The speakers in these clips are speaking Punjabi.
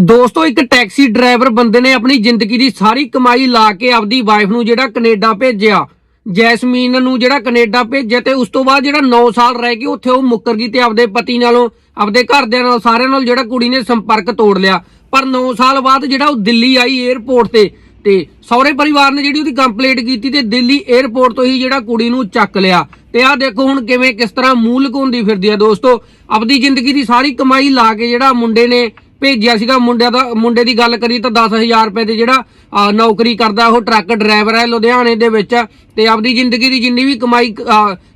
ਦੋਸਤੋ, ਇੱਕ ਟੈਕਸੀ ਡਰਾਈਵਰ ਬੰਦੇ ਨੇ ਆਪਣੀ ਜ਼ਿੰਦਗੀ ਦੀ ਸਾਰੀ ਕਮਾਈ ਲਾ ਕੇ ਆਪਦੀ ਵਾਈਫ ਨੂੰ ਜਿਹੜਾ ਕੈਨੇਡਾ ਭੇਜਿਆ, ਜੈਸਮੀਨ ਨੂੰ ਜਿਹੜਾ ਕੈਨੇਡਾ ਭੇਜਿਆ ਤੇ ਉਸ ਤੋਂ ਬਾਅਦ ਜਿਹੜਾ 9 ਸਾਲ ਰਹਿ ਕੇ ਉੱਥੇ ਉਹ ਮੁੱਕਰ ਗਈ ਤੇ ਆਪਦੇ ਪਤੀ ਨਾਲੋਂ, ਆਪਦੇ ਘਰਦਿਆਂ ਨਾਲ, ਸਾਰਿਆਂ ਨਾਲ ਜਿਹੜਾ ਕੁੜੀ ਨੇ ਸੰਪਰਕ ਤੋੜ ਲਿਆ। ਪਰ 9 ਸਾਲ ਬਾਅਦ ਜਿਹੜਾ ਉਹ ਦਿੱਲੀ ਆਈ 에ਅਰਪੋਰਟ ਤੇ ਤੇ ਸਹੁਰੇ ਪਰਿਵਾਰ ਨੇ ਜਿਹੜੀ ਉਹਦੀ ਕੰਪਲੇਂਟ ਕੀਤੀ ਤੇ ਦਿੱਲੀ 에ਅਰਪੋਰਟ ਤੋਂ ਹੀ ਜਿਹੜਾ ਕੁੜੀ ਨੂੰ ਚੱਕ ਲਿਆ। ਤੇ ਆਹ ਦੇਖੋ ਹੁਣ ਕਿਵੇਂ ਕਿਸ ਤਰ੍ਹਾਂ ਮੂਲ ਲੁਕਾਉਂਦੀ ਫਿਰਦੀ ਆ ਦੋਸਤੋ। ਆਪਦੀ ਜ਼ਿੰਦਗੀ ਦੀ ਸਾਰੀ ਕਮਾਈ ਲਾ ਕੇ ਜਿਹੜਾ ਮੁੰਡੇ ਨੇ ਭੇਜਿਆ ਸੀਗਾ ਮੁੰਡਿਆਂ ਦਾ, ਮੁੰਡੇ ਦੀ ਗੱਲ ਕਰੀ ਤਾਂ 10000 ਰੁਪਏ ਦੇ ਜਿਹੜਾ ਨੌਕਰੀ ਕਰਦਾ, ਉਹ ਟਰੱਕ ਡਰਾਈਵਰ ਹੈ ਲੁਧਿਆਣੇ ਦੇ ਵਿੱਚ ਤੇ ਆਪਦੀ ਜ਼ਿੰਦਗੀ ਦੀ ਜਿੰਨੀ ਵੀ ਕਮਾਈ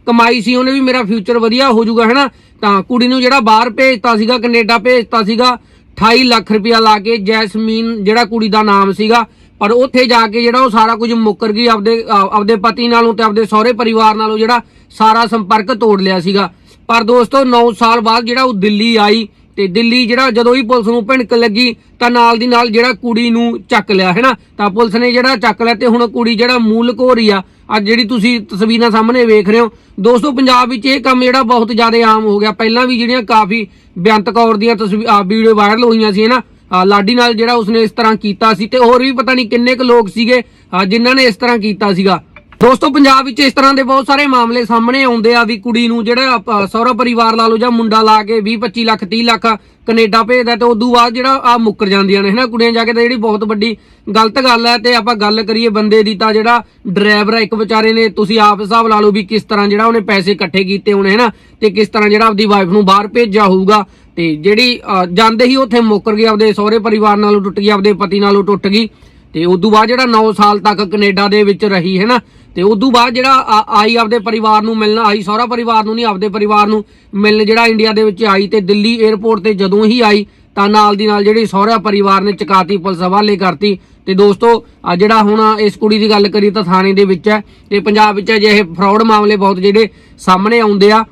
ਕਮਾਈ ਸੀ, ਉਹਨੇ ਵੀ ਮੇਰਾ ਫਿਊਚਰ ਵਧੀਆ ਹੋ ਜਾਊਗਾ, ਹੈਨਾ? ਤਾਂ ਕੁੜੀ ਨੂੰ ਜਿਹੜਾ ਬਾਹਰ ਭੇਜਤਾ ਸੀਗਾ, ਕੈਨੇਡਾ ਭੇਜਤਾ ਸੀਗਾ 28 ਲੱਖ ਰੁਪਇਆ ਲਾ ਕੇ ਜੈਸਮੀਨ ਜਿਹੜਾ ਕੁੜੀ ਦਾ ਨਾਮ ਸੀਗਾ, ਪਰ ਉੱਥੇ ਜਾ ਕੇ ਜਿਹੜਾ ਉਹ ਸਾਰਾ ਕੁਝ ਮੁੱਕਰ ਗਈ, ਆਪਦੇ ਆਪਦੇ ਪਤੀ ਨਾਲੋਂ ਤੇ ਆਪਦੇ ਸਹੁਰੇ ਪਰਿਵਾਰ ਨਾਲੋਂ ਜਿਹੜਾ ਸਾਰਾ ਸੰਪਰਕ ਤੋੜ ਲਿਆ ਸੀਗਾ। ਪਰ ਦੋਸਤੋ 9 ਸਾਲ ਬਾਅਦ ਜਿਹੜਾ ਉਹ ਦਿੱਲੀ ਆਈ ਤੇ ਦਿੱਲੀ ਜਿਹੜਾ ਜਦੋਂ ਹੀ ਪੁਲਿਸ ਨੂੰ ਭਿਣਕ ਲੱਗੀ ਤਾਂ ਨਾਲ ਦੀ ਨਾਲ ਜਿਹੜਾ ਕੁੜੀ ਨੂੰ ਚੱਕ ਲਿਆ ਹੈਨਾ ਤਾਂ ਪੁਲਿਸ ਨੇ ਜਿਹੜਾ ਚੱਕ ਲਿਆ ਤੇ ਹੁਣ ਕੁੜੀ ਜਿਹੜਾ ਮੂਲ ਲੁਕੋ ਰਹੀ ਆ ਅੱਜ ਜਿਹੜੀ ਤੁਸੀਂ ਤਸਵੀਰਾਂ ਸਾਹਮਣੇ ਵੇਖ ਰਹੇ ਹੋ, ਦੋਸਤੋ ਪੰਜਾਬ ਵਿੱਚ ਇਹ ਕੰਮ ਜਿਹੜਾ ਬਹੁਤ ਜ਼ਿਆਦਾ ਆਮ ਹੋ ਗਿਆ। ਪਹਿਲਾਂ ਵੀ ਜਿਹੜੀਆਂ ਕਾਫੀ ਬੇਅੰਤ ਕੌਰ ਦੀਆਂ ਤਸਵੀਰ ਵੀਡੀਓ ਵਾਇਰਲ ਹੋਈਆਂ ਸੀ ਨਾ? ਲਾਡੀ ਨਾਲ ਜਿਹੜਾ ਉਸਨੇ ਇਸ ਤਰ੍ਹਾਂ ਕੀਤਾ ਸੀ ਤੇ ਹੋਰ ਵੀ ਪਤਾ ਨਹੀਂ ਕਿੰਨੇ ਕੁ ਲੋਕ ਸੀਗੇ ਅਹ ਜਿਨ੍ਹਾਂ ਨੇ ਇਸ ਤਰ੍ਹਾਂ ਕੀਤਾ ਸੀਗਾ। ਦੋਸਤੋ, ਪੰਜਾਬ ਵਿੱਚ ਇਸ ਤਰ੍ਹਾਂ ਦੇ ਬਹੁਤ ਸਾਰੇ ਮਾਮਲੇ ਸਾਹਮਣੇ ਆਉਂਦੇ ਆ ਵੀ ਕੁੜੀ ਨੂੰ ਜਿਹੜਾ ਸਹੁਰਾ ਪਰਿਵਾਰ ਲਾ ਲਓ ਜਾਂ ਮੁੰਡਾ ਲਾ ਕੇ 20 25 ਲੱਖ 30 ਲੱਖ ਕੈਨੇਡਾ ਭੇਜਦਾ ਤੇ ਉਦੋਂ ਬਾਅਦ ਜਿਹੜਾ ਆ ਮੁੱਕਰ ਜਾਂਦੀਆਂ ਨੇ, ਹਨਾ? ਕੁੜੀਆਂ ਜਾ ਕੇ ਤਾਂ ਜਿਹੜੀ ਬਹੁਤ ਵੱਡੀ ਗਲਤ ਗੱਲ ਹੈ ਤੇ ਆਪਾਂ ਗੱਲ ਕਰੀਏ ਬੰਦੇ ਦੀ ਤਾਂ ਜਿਹੜਾ ਡਰਾਈਵਰ ਇੱਕ ਵਿਚਾਰੇ ਨੇ, ਤੁਸੀਂ ਆਪ ਹਿਸਾਬ ਲਾ ਲਓ ਵੀ ਕਿਸ ਤਰ੍ਹਾਂ ਜਿਹੜਾ ਉਹਨੇ ਪੈਸੇ ਇਕੱਠੇ ਕੀਤੇ ਹੋਣੇ, ਹਨਾ? ਤੇ ਕਿਸ ਤਰ੍ਹਾਂ ਜਿਹੜਾ ਆਪਦੀ ਵਾਈਫ ਨੂੰ ਬਾਹਰ ਭੇਜਿਆ ਹੋਊਗਾ। ਤੇ ਜਿਹੜੀ ਜਾਂਦੇ ਹੀ ਉੱਥੇ ਮੁੱਕਰ ਗਈ, ਆਪਦੇ ਸਹੁਰੇ ਪਰਿਵਾਰ ਨਾਲੋਂ ਟੁੱਟ ਗਈ, ਆਪਦੇ ਪਤੀ ਨਾਲੋਂ ਟੁੱਟ ਗਈ। ਤੇ ਤੋਂ ਬਾਅਦ ਜਿਹੜਾ 9 ਸਾਲ ਤੱਕ ਕੈਨੇਡਾ ਦੇ ਵਿੱਚ ਰਹੀ ਹੈ ਨਾ, ਤੇ ਤੋਂ ਬਾਅਦ ਜਿਹੜਾ ਆ- ਆਈ ਆਪਦੇ ਪਰਿਵਾਰ ਨੂੰ ਮਿਲਣ, ਆਈ ਸਹੁਰਾ ਪਰਿਵਾਰ ਨੂੰ ਨਹੀਂ, ਆਪਦੇ ਪਰਿਵਾਰ ਨੂੰ ਮਿਲਣ ਜਿਹੜਾ ਇੰਡੀਆ ਦੇ ਵਿੱਚ ਆਈ ਤੇ ਦਿੱਲੀ 에ਅਰਪੋਰਟ ਤੇ ਜਦੋਂ ਹੀ ਆਈ, ਤਾਂ ਨਾਲ ਦੀ ਨਾਲ ਜਿਹੜੀ ਸਹੁਰਾ ਪਰਿਵਾਰ ਨੇ ਚਕਾਤੀ, ਪੁਲਿਸ ਹਵਾਲੇ ਕਰਤੀ। ਤੇ ਦੋਸਤੋ, ਆ ਜਿਹੜਾ ਹੁਣ ਇਸ ਕੁੜੀ ਦੀ ਗੱਲ ਕਰੀ ਤਾਂ ਥਾਣੇ ਦੇ ਵਿੱਚ ਹੈ, ਤੇ ਪੰਜਾਬ ਵਿੱਚ ਅਜਿਹੇ ਫਰਾਡ ਮਾਮਲੇ ਬਹੁਤ ਜਿਹੜੇ ਸਾਹਮਣੇ ਆਉਂਦੇ ਆ।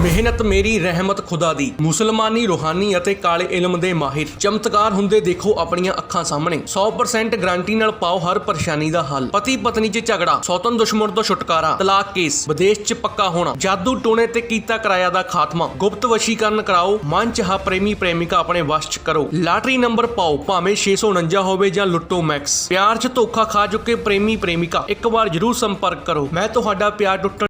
ਮਿਹਨਤ ਮੇਰੀ, ਰਹਿਮਤ ਖੁਦਾ ਦੀ। ਮੁਸਲਮਾਨੀ ਰੂਹਾਨੀ ਅਤੇ ਕਾਲੇ ਇਲਮ ਦੇ ਮਾਹਿਰ। ਚਮਤਕਾਰ ਹੁੰਦੇ ਦੇਖੋ ਆਪਣੀਆਂ ਅੱਖਾਂ ਸਾਹਮਣੇ। 100% ਗਾਰੰਟੀ ਨਾਲ ਪਾਓ ਹਰ ਪਰੇਸ਼ਾਨੀ ਦਾ ਹੱਲ। ਪਤੀ ਪਤਨੀ 'ਚ ਝਗੜਾ, ਸੌਤਨ ਦੁਸ਼ਮਣ ਤੋਂ ਛੁਟਕਾਰਾ, ਤਲਾਕ ਕੇਸ, ਵਿਦੇਸ਼ 'ਚ ਪੱਕਾ ਹੋਣਾ, ਜਾਦੂ ਟੋਣੇ ਤੇ ਕੀਤਾ ਕਿਰਾਇਆ ਦਾ ਖਾਤਮਾ। ਗੁਪਤ ਵਸ਼ੀਕਰਨ ਕਰਾਓ ਮਨ ਚਾਹਾ ਪ੍ਰੇਮੀ ਪ੍ਰੇਮਿਕਾ ਆਪਣੇ ਵਸ਼ 'ਚ ਕਰੋ। ਲਾਟਰੀ ਨੰਬਰ ਪਾਓ, ਭਾਵੇਂ 649 ਹੋਵੇ ਜਾਂ ਲੁੱਟੋ ਮੈਕਸ। ਪਿਆਰ 'ਚ ਧੋਖਾ ਖਾ ਚੁੱਕੇ ਪ੍ਰੇਮੀ ਪ੍ਰੇਮਿਕਾ। ਇੱਕ ਵਾਰ ਜਰੂਰ ਸੰਪਰਕ ਕਰੋ। ਮੈਂ ਤੁਹਾਡਾ ਪਿਆਰ ਟੁੱਟਣ